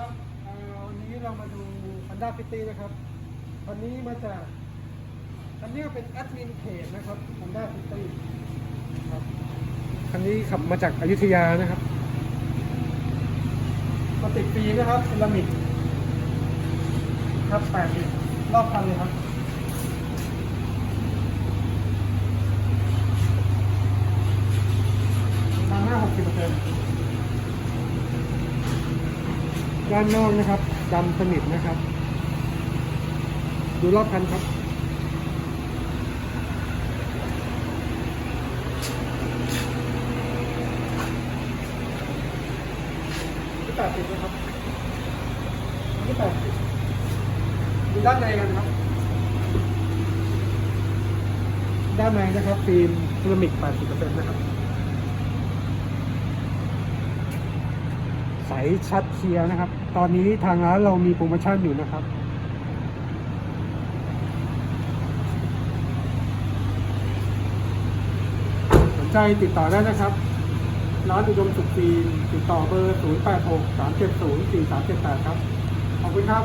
ครับวันนี้เรามาดู Honda City นะครับคันนี้มาจากคันนี้เป็นแอดมินเพจนะครับ Honda City ครับคันนี้ขับมาจากอยุธยานะครับมาติดฟรีนะครับเซรามิกครับ80รอบคันเลยครับประมาณห้าหกสิบเปอร์เซ็นต์ ด้านนอกนะครับดำสนิทนะครับ ดูรอบคันครับที่แปดสิบนะครับที่แปดสิบดูด้านในกันครับ ด้านในนะครับฟิล์มเซรามิก 80%นะครับ ใส ชัดเคลียร์นะครับ ตอนนี้ทางร้านเรามีโปรโมชั่นอยู่นะครับ สนใจติดต่อได้นะครับ ร้านอุดมสุขฟีนติดต่อเบอร์ 086 370 4378 ครับ ขอบคุณครับ